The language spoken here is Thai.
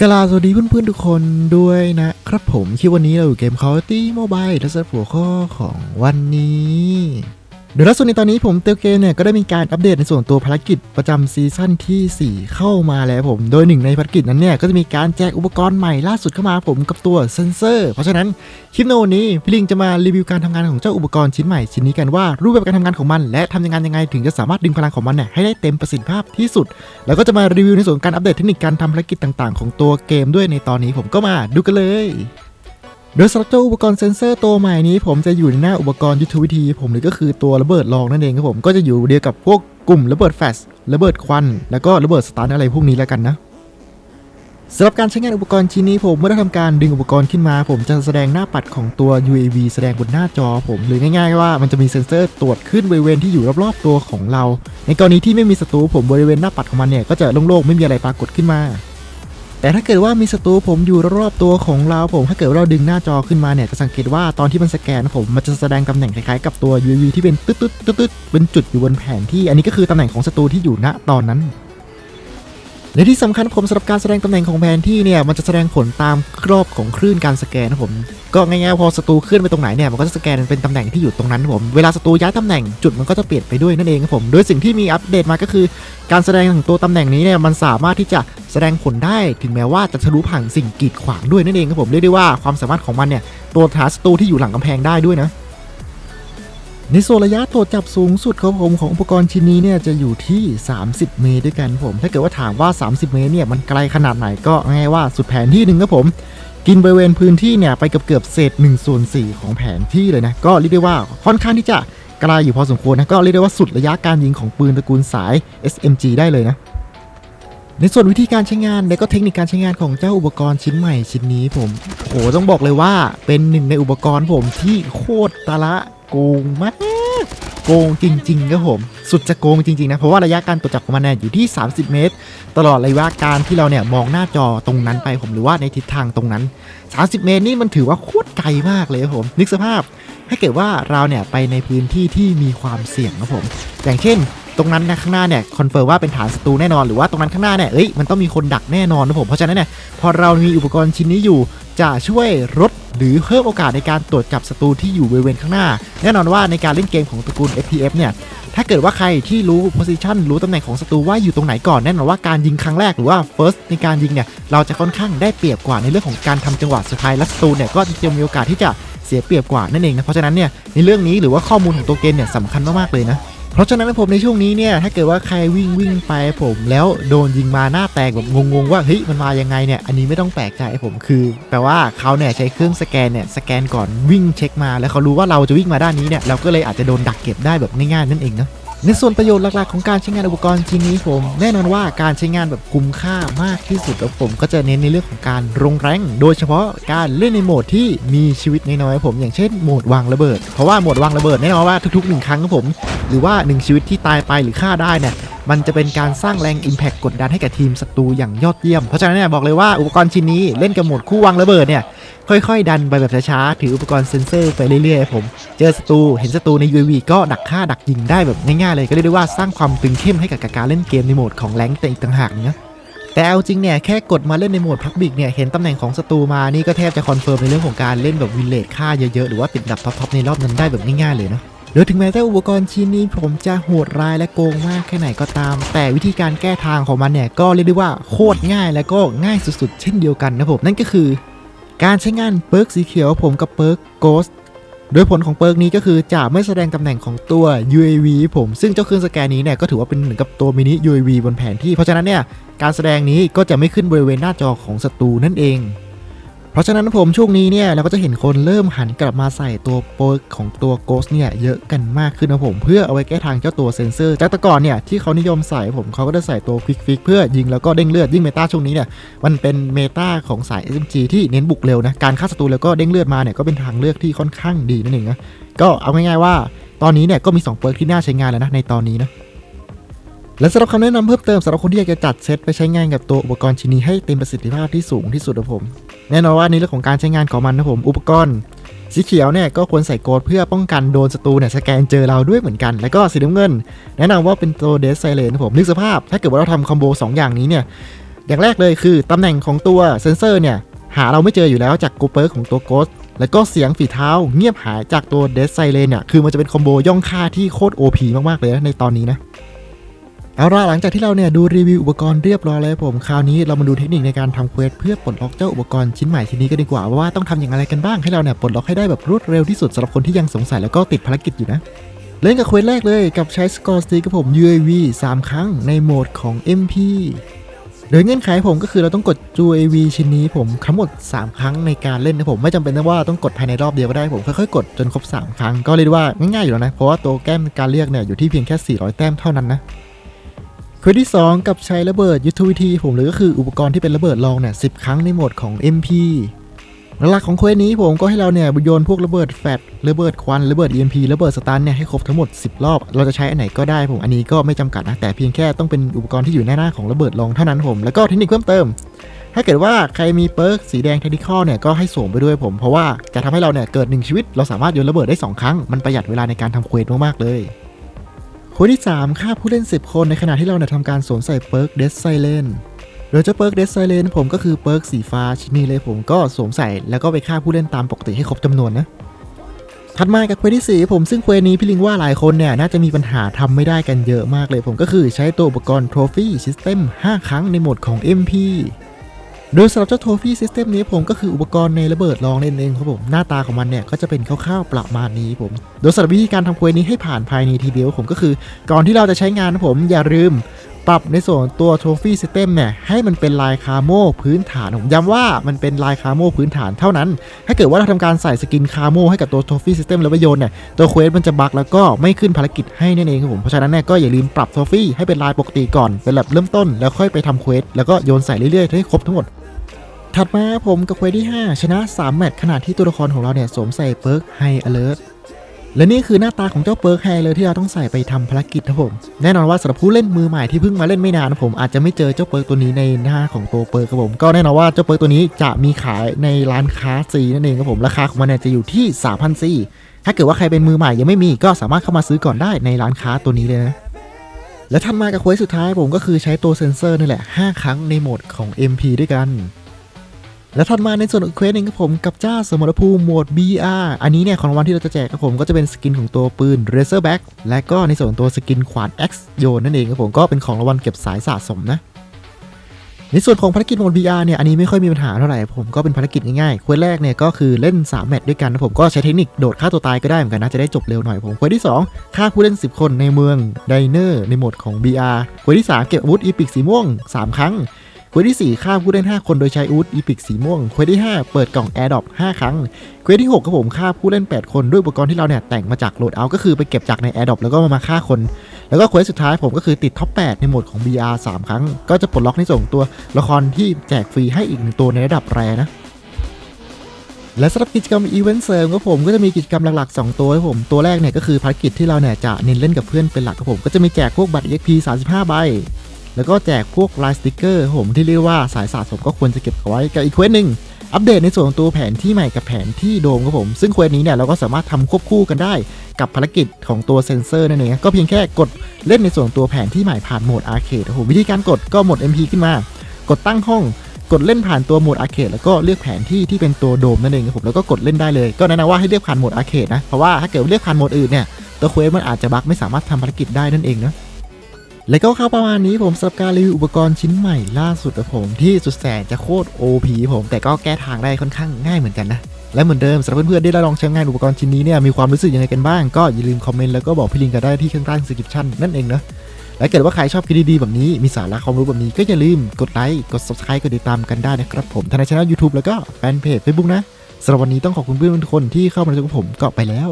กลาสวัสดีเพื่อนๆทุกคนด้วยนะครับผมคิดวันนี้เราอยู่เกม Call of Duty Mobile และสำหรับหัวข้อของวันนี้ โดยล่าสุดในตอนนี้ผมเตลเกมเนี่ยก็ได้มีการอัปเดตในส่วนตัวภารกิจประจำซีซั่นที่ 4 เข้ามาแล้วผม โดยหนึ่งในภารกิจนั้นเนี่ยก็จะมีการแจกอุปกรณ์ใหม่ล่าสุดเข้ามาผมกับตัวเซนเซอร์ เพราะฉะนั้นคลิปโนนี้พี่ลิงจะมารีวิวการทำงานของเจ้าอุปกรณ์ชิ้นใหม่ชิ้นนี้กันว่ารูปแบบการทำงานของมัน และทำงานยังไงถึงจะสามารถดึงพลังของมันเนี่ยให้ได้เต็มประสิทธิภาพที่สุด แล้วก็จะมารีวิวในส่วนการอัปเดตเทคนิคการทำภารกิจต่าง ๆ ของตัวเกมด้วยในตอนนี้ผมก็มาดูกันเลย โดยสำหรับเจ้าอุปกรณ์เซนเซอร์ตัวใหม่นี้ ผมจะอยู่ในหน้าอุปกรณ์ยุทธวิธี ผมเลยก็คือตัวระเบิดรองนั่นเองครับผมก็จะอยู่เดียวกับพวกกลุ่มระเบิดแฟลชระเบิดควัน แล้วก็ระเบิดสตาร์อะไรพวกนี้แล้วกันนะสำหรับการใช้งานอุปกรณ์ชิ้นนี้ผมเมื่อได้ทำการดึงอุปกรณ์ขึ้นมา ผมจะแสดงหน้าปัดของตัว UAV แสดงบนหน้าจอผม หรือง่ายๆว่ามันจะมีเซ็นเซอร์ตรวจขึ้นบริเวณที่อยู่รอบๆตัวของเรา ในกรณีที่ไม่มีศัตรูผมบริเวณหน้าปัดของมันเนี่ยก็จะโล่งๆไม่มีอะไรปรากฏขึ้นมา แต่ถ้าเกิดว่ามีศัตรูผมอยู่รอบตัวของเราผม ถ้าเกิดเราดึงหน้าจอขึ้นมาเนี่ยจะสังเกตว่าตอนที่มันสแกนผมมันจะแสดงตำแหน่งคล้ายๆกับตัว UAV ที่เป็นตึ๊ดๆตึ๊ดเป็นจุดอยู่บนแผนที่ อันนี้ก็คือตำแหน่งของศัตรูที่อยู่ณตอนนั้นและที่สำคัญผมสำหรับการแสดงตำแหน่งของแผนที่เนี่ยมันจะแสดงผลตามรอบของคลื่นการสแกนนะผม ก็ง่ายๆพอศัตรูขึ้นไปตรงไหนเนี่ยมันก็จะสแกนเป็นตำแหน่งที่อยู่ตรงนั้นผมเวลาศัตรูย้ายตำแหน่งจุดมันก็จะเปลี่ยนไปด้วยนั่นเองครับผมโดยสิ่งที่มีอัปเดตมาก็คือ การแสดงของตัวตำแหน่งนี้เนี่ยมันสามารถที่จะ แสดงผลได้ถึงแม้ว่าจะทะลุผ่านสิ่งกีดขวางด้วยนั่นเองครับผมเรียกได้ว่าความสามารถของมันเนี่ยตรวจหาศัตรูที่อยู่หลังกำแพงได้ด้วยนะในส่วนระยะตรวจับสูงสุดของผมของอุปกรณ์ชิ้นนี้เนี่ยจะอยู่ที่ 30 เมตรด้วยกันผม ถ้าเกิดว่าถามว่า 30 เมตรเนี่ยมันไกลขนาดไหนก็ง่ายว่าสุดแผนที่หนึ่งครับผม กินบริเวณพื้นที่เนี่ยไปเกือบเกือบเศษ1ส่วน4ของแผนที่เลยนะ ก็เรียกได้ว่าค่อนข้างที่จะไกลอยู่พอสมควรนะก็เรียกได้ว่าสุดระยะการยิงของปืนตระกูลสาย SMG ได้เลยนะ ในส่วนวิธีการใช้งานและก็เทคนิคการใช้งานของเจ้าอุปกรณ์ชิ้นใหม่ชิ้นนี้ผมโหต้องบอกเลยว่าเป็นหนึ่งในอุปกรณ์ผมที่โคตรตะละโกงมากโกงจริงๆครับผม สุดจะโกงจริงๆนะ เพราะว่าระยะการตรวจจับของมันเนี่ยอยู่ที่ 30 เมตร ตลอดระยะการที่เราเนี่ยมองหน้าจอตรงนั้นไปผมหรือว่าในทิศทางตรงนั้น 30 เมตรนี่มันถือว่าโคตรไกลมากเลยครับผม นึกสภาพ ถ้าเกิดว่าเราเนี่ยไปในพื้นที่ที่มีความเสี่ยงครับผม อย่างเช่น ตรงนั้นนะข้างหน้าเนี่ยคอนเฟิร์มว่าเป็นฐานศัตรูแน่นอนหรือว่าตรงนั้นข้างหน้าเนี่ยเอ้ยมันต้องมีคนดักแน่นอนนะผมเพราะฉะนั้นเนี่ยพอเรามีอุปกรณ์ชิ้นนี้อยู่จะช่วยลดหรือเพิ่มโอกาสในการตรวจจับศัตรูที่อยู่บริเวณข้างหน้า แน่นอนว่าในการเล่นเกมของตระกูล FPS เนี่ยถ้าเกิดว่าใครที่รู้ position รู้ตำแหน่งของศัตรูว่าอยู่ตรงไหนก่อนแน่นอนว่าการยิงครั้งแรกหรือว่า first ในการยิงเนี่ยเราจะค่อนข้างได้เปรียบกว่าในเรื่องของการทำจังหวะสุดท้ายและศัตรูเนี่ยก็จะมีโอกาสที่จะเสียเปรียบกว่านั่นเองนะเพราะฉะนั้นเนี่ยในเรื่องนี้หรือว่าข้อมูลของตัวเกมเนี่ยสำคัญมากๆเลยนะ เพราะฉะนั้นผมในช่วงนี้เนี่ยถ้าเกิดว่าใครวิ่งวิ่งไปผมแล้วโดนยิงมาหน้าแตกแบบงงๆว่าเฮ้ยมันมายังไงเนี่ยอันนี้ไม่ต้องแปลกใจผมคือแปลว่าเขาเนี่ยใช้เครื่องสแกนเนี่ยสแกนก่อนวิ่งเช็คมา แล้วเขารู้ว่าเราจะวิ่งมาด้านนี้เนี่ยเราก็เลยอาจจะโดนดักเก็บได้แบบง่ายๆนั่นเองเนาะ ในส่วนประโยชน์หลักๆของการใช้งานอุปกรณ์ชิ้นนี้ผม แน่นอนว่าการใช้งานแบบคุ้มค่ามากที่สุดแล้วผมก็จะเน้นในเรื่องของการลงแรง โดยเฉพาะการเล่นในโหมดที่มีชีวิตน้อยๆผมอย่างเช่นโหมดวางระเบิด เพราะว่าโหมดวางระเบิดแน่นอนว่าทุกๆหนึ่งครั้งครับผม หรือว่าหนึ่งชีวิตที่ตายไปหรือฆ่าได้เนี่ยมันจะเป็นการสร้างแรง Impact กดดันให้กับทีมศัตรูอย่างยอดเยี่ยม เพราะฉะนั้นเนี่ยบอกเลยว่าอุปกรณ์ชิ้นนี้เล่นกับโหมดคู่วางระเบิดเนี่ย ค่อยๆ ดันไปแบบช้าๆ ถืออุปกรณ์เซ็นเซอร์ไปเรื่อยๆผม เจอศัตรูเห็นศัตรูใน UAV ก็ดักฆ่าดักยิงได้แบบง่ายๆเลย ก็เรียกได้ว่าสร้างความตึงเข้มให้กับการเล่นเกมในโหมดของแรงแต่อีกต่างหากเนะแต่เอาจริงเนี่ยแค่กดมาเล่นในโหมดพับบิกเนี่ยเห็นตำแหน่งของศัตรูมานี่ก็แทบจะคอนเฟิร์มในเรื่องของการเล่นแบบวินเลดฆ่าเยอะๆ หรือว่าติดอันดับท็อปๆในรอบนั้นได้แบบง่ายๆเลยนะโดยถึงแม้เจ้าอุปกรณ์ชิ้นนี้ผมจะโหดร้ายและโกงมากแค่ไหนก็ตาม แต่วิธีการแก้ทางของมันเนี่ยก็เรียกได้ว่าโคตรง่ายและก็ง่ายสุดๆ เช่นเดียวกันนะผมนั่นก็คือ การใช้งานเปิร์กสีเขียวผมกับเปิร์กโกสโดยผลของเปิร์กนี้ก็คือจะไม่แสดงตำแหน่งของตัว UAV ผมซึ่งเจ้าเครื่องสแกนนี้เนี่ยก็ถือว่าเป็นเหมือนกับตัวมินิ UAV บนแผนที่ เพราะฉะนั้นเนี่ยการแสดงนี้ก็จะไม่ขึ้นบริเวณหน้าจอของศัตรูนั่นเอง เพราะฉะนั้นผมช่วงนี้เนี่ยเราก็จะเห็นคนเริ่มหันกลับมาใส่ตัวโปรของตัว Ghost เนี่ยเยอะกันมากขึ้นนะผมเพื่อเอาไว้แก้ทางเจ้าตัวเซนเซอร์จากแต่ก่อนเนี่ยที่เขานิยมใส่ผมเขาก็จะใส่ตัว Quick Fix เพื่อยิงแล้วก็เด้งเลือดยิ่งเมตาช่วงนี้เนี่ยมันเป็นเมตาของสาย SMG ที่เน้นบุกเร็วนะการฆ่าศัตรูแล้วก็เด้งเลือดมาเนี่ยก็เป็นทางเลือกที่ค่อนข้างดีนั่นเองนะก็เอาง่ายๆว่าตอนนี้เนี่ยก็มี 2 เปิร์กที่น่าใช้งานแล้วนะในตอนนี้นะและสำหรับคำแนะนำเพิ่มเติมสำหรับคนที่อยากจะจัดเซตไปใช้งานกับตัวอุปกรณ์ชิ้นนี้ให้เต็มประสิทธิภาพที่สูงที่สุดนะผม แน่นอนว่าในเรื่องของการใช้งานของมันนะผมอุปกรณ์สีเขียวเนี่ยก็ควรใส่โกดเพื่อป้องกันโดนศัตรูเนี่ยสแกนเจอเราด้วยเหมือนกัน แล้วก็สีน้ำเงิน แนะนำว่าเป็นตัวเดสไซเลนนะผมนึกสภาพ ถ้าเกิดว่าเราทำคอมโบ2 อย่างนี้เนี่ยอย่างแรกเลยคือตำแหน่งของตัวเซนเซอร์เนี่ยหาเราไม่เจออยู่แล้วจากกูเปิร์ของตัวโกสแล้วก็เสียงฝีเท้าเงียบหายจากตัวเดสไซเลนเนี่ยคือมันจะเป็นคอมโบย่องค่าที่โคตร OP มากๆเลยนะในตอนนี้นะ เอาล่ะหลังจากที่เราเนี่ยดูรีวิวอุปกรณ์เรียบร้อยแล้วผมคราวนี้เรามาดูเทคนิคในการทำเควสเพื่อปลดล็อกเจ้าอุปกรณ์ชิ้นใหม่ชิ้นนี้กันดีกว่าว่าต้องทำอย่างไรกันบ้างให้เราเนี่ยปลดล็อกให้ได้แบบรวดเร็วที่สุดสำหรับคนที่ยังสงสัยแล้วก็ติดภารกิจอยู่นะเล่นกับเควสแรกเลยกับใช้สกอร์สตีกับผม UAV 3 ครั้งในโหมดของ MP โดยเงื่อนไขผมก็คือเราต้องกด UAV ชิ้นนี้ผมทั้งหมด 3 ครั้งในการเล่นนะผมไม่จำเป็นนะว่าต้องกดภายในรอบเดียวก็ได้ผมค่อยๆกดจนครบ 3 ครั้งก็เรียกว่าง่ายๆอยู่แล้วนะเพราะว่าตัวแก้มการเรียกเนี่ยอยู่ที่เพียงแค่ 400 แต้มเท่านั้นนะ ควสที่ 2 กับใช้ระเบิดยุทธวิธีผมหรือก็คืออุปกรณ์ที่เป็นระเบิดรองเนี่ย10ครั้งในโหมดของ MP หลักๆของเควสนี้ผมก็ให้เราเนี่ยโยนพวกระเบิดแฟลชระเบิดควันระเบิด EMP ระเบิดสตันเนี่ยให้ครบทั้งหมด 10 รอบ เราจะใช้อันไหนก็ได้ผมอันนี้ก็ไม่จำกัดนะแต่เพียงแค่ต้องเป็นอุปกรณ์ที่อยู่หน้าๆของระเบิดรองเท่านั้นผมแล้วก็เทคนิคเพิ่มเติม ถ้าเกิดว่าใครมีเปิร์กสีแดงเทคนิคอเนี่ยก็ให้สวมไปด้วยผมเพราะว่าจะทำให้เราเนี่ยเกิด1ชีวิต เราสามารถโยนระเบิดได้ 2 ครั้งมันประหยัดเวลาในการทำเควสมากๆเลย คนที่3ฆ่าผู้เล่น 10 คนในขณะที่เราเนี่ยทำการสวมใส่เปิร์กเดสไซเลนโดยเจ้าเปิร์กเดสไซเลนผมก็คือเปิร์กสีฟ้าชิ้นนี้เลยผมก็สวมใส่แล้วก็ไปฆ่าผู้เล่นตามปกติให้ครบจำนวนนะถัดมากับเควสที่ 4 ผมซึ่งเควสนี้พี่ลิงว่าหลายคนเนี่ยน่าจะมีปัญหาทำไม่ได้กันเยอะมากเลย ผมก็คือใช้ตัวอุปกรณ์ Trophy System 5 ครั้งในโหมดของ MP โดยสำหรับเจ้า Trophy System นี้ผมก็คืออุปกรณ์ในระเบิดรองนั่นเองครับผม หน้าตาของมันเนี่ยก็จะเป็นคร่าวๆประมาณนี้ผม โดยสำหรับวิธีการทำเควสนี้ให้ผ่านภายในทีเดียวผมก็คือ ก่อนที่เราจะใช้งานนะผมอย่าลืมปรับในส่วนตัว Trophy System เนี่ยให้มันเป็นลายคาโมพื้นฐานผมย้ำว่ามันเป็นลายคาโมพื้นฐานเท่านั้น ถ้าเกิดว่าเราทำการใส่สกินคาโมให้กับตัว Trophy System แล้วไปโยนเนี่ยตัวเควสมันจะบักแล้วก็ไม่ขึ้นภารกิจให้นั่นเองครับผมเพราะฉะนั้นเนี่ยก็อย่าลืมปรับ Trophy ให้เป็นลายปกติก่อนเป็นแบบเริ่มต้นแล้วค่อยไปทำเควสแล้วก็โยนใส่เรื่อยๆให้ครบทั้งหมด ถัดมาผมกับเควที่ 5 ชนะ 3 แมตช์ขณะที่ตัวละครของเราเนี่ยสวมใส่เปิร์กไฮอเลิร์และนี่คือหน้าตาของเจ้าเปิร์กไฮเลยที่เราต้องใส่ไปทำภารกิจนะผม แน่นอนว่าสำหรับผู้เล่นมือใหม่ที่เพิ่งมาเล่นไม่นานนะผมอาจจะไม่เจอเจ้าเปิร์กตัวนี้ในหน้าของตัวเปิร์กครับผม ก็แน่นอนว่าเจ้าเปิร์กตัวนี้จะมีขายในร้านค้าซีนั่นเองครับผมราคาของมันเนี่ยจะอยู่ที่3,000ซีถ้าเกิดว่าใครเป็นมือใหม่ยังไม่มีก็สามารถเข้ามาซื้อก่อนได้ในร้านค้าตัวนี้เลยนะและถัดมากับเควสสุดท้ายผมก็คือใช้ตัวเซนเซอร์นี่แหละ 5 ครั้งในโหมดของ MP ด้วยกัน และถัดมาในส่วนของเควสหนึ่งครับผมกับเจ้าสมรภูมิโหมด BR อันนี้เนี่ยของรางวัลที่เราจะแจกครับผมก็จะเป็นสกินของตัวปืน Razorback และก็ในส่วนตัวสกินขวาน X โยนนั่นเองครับผมก็เป็นของรางวัลเก็บสายสะสมนะในส่วนของภารกิจโหมด BR เนี่ย อันนี้ไม่ค่อยมีปัญหาเท่าไหร่ผมก็เป็นภารกิจง่ายๆเควสแรกเนี่ยก็คือเล่น 3 แมตช์ด้วยกันนะผมก็ใช้เทคนิคโดดฆ่าตัวตายก็ได้เหมือนกันนะ จะได้จบเร็วหน่อยผมเควสที่ 2 ฆ่าผู้เล่น 10 คนในเมืองไดเนอร์ในโหมดของ BR เควสที่ 3 เก็บอาวุธอีพิกสีม่วง 3 ครั้ง ควสที่4ฆ่าผู้เล่น 5 คนโดยใช้อาวุธอีพิกสีม่วงควสที่ 5 เปิดกล่องแอร์ดรอป5ครั้งควสที่ 6 ครับผมฆ่าผู้เล่น 8 คนด้วยอุปกรณ์ที่เราเนี่ยแต่งมาจากโหลดเอา ก็คือไปเก็บจากในแอร์ดรอปแล้วก็มาฆ่าคน แล้วก็ควสสุดท้ายผมก็คือติดท็อป 8 ในโหมดของ BR 3 ครั้ง ก็จะปลดล็อกในส่วนของตัวละครที่แจกฟรีให้อีกหนึ่งตัวในระดับแรนะและสำหรับกิจกรรมอีเวนต์เสริมครับผมก็จะมีกิจกรรมหลักๆ 2 ตัวครับผมตัวแรกเนี่ยก็คือภารกิจที่เราเนี่ยจะเน้นเล่นกับเพื่อนเป็นหลักครับผมก็จะมีแจกพวกบัตร EXP 35 ใบ แล้วก็แจกพวกลายสติกเกอร์ผมที่เรียกว่าสายสะสมก็ควรจะเก็บเอาไว้กับอีกเควสหนึ่งอัปเดตในส่วนของตัวแผนที่ใหม่กับแผนที่โดมครับผม ซึ่งเควสนี้เนี่ยเราก็สามารถทำควบคู่กันได้กับภารกิจของตัวเซนเซอร์นั่นเองก็เพียงแค่กดเล่นในส่วนตัวแผนที่ใหม่ผ่านโหมดอาร์เคดครับผมวิธีการกดก็โหมด MP ขึ้นมา กดตั้งห้องกดเล่นผ่านตัวโหมดอาร์เคดแล้วก็เลือกแผนที่ที่เป็นตัวโดมนั่นเองครับผมแล้วก็กดเล่นได้เลยก็แนะนำว่าให้เลือกผ่านโหมดอาร์เคดนะเพราะว่าถ้าเกิดเลือกผ่านโหมดอื่นเนี่ยตัวเควสมันอาจจะบั๊กไม่สามารถทำภารกิจได้นั่นเองนะ และก็เข้าประมาณนี้ผมสำหรับการรีวิวอุปกรณ์ชิ้นใหม่ล่าสุดของผมที่สุดแสนจะโคตร OP ผมแต่ก็แก้ทางได้ค่อนข้างง่ายเหมือนกันนะและเหมือนเดิมสำหรับเพื่อนๆที่ได้ลองใช้งานอุปกรณ์ชิ้นนี้เนี่ยมีความรู้สึกยังไงกันบ้างก็อย่าลืมคอมเมนต์แล้วก็บอกพี่ลิงกันได้ที่ข้างใต้สคริปชั่นนั่นเองนะและเกิดว่าใครชอบคลิปดีๆแบบนี้มีสาระความรู้แบบนี้ก็อย่าลืมกดไลค์กด subscribe กดติดตามกันได้นะครับผมทางในช่อง YouTube แล้วก็แฟนเพจ Facebook นะสำหรับวันนี้ต้องขอบคุณเพื่อนๆทุกคนที่เข้ามาดูกับผมก็ไปแล้ว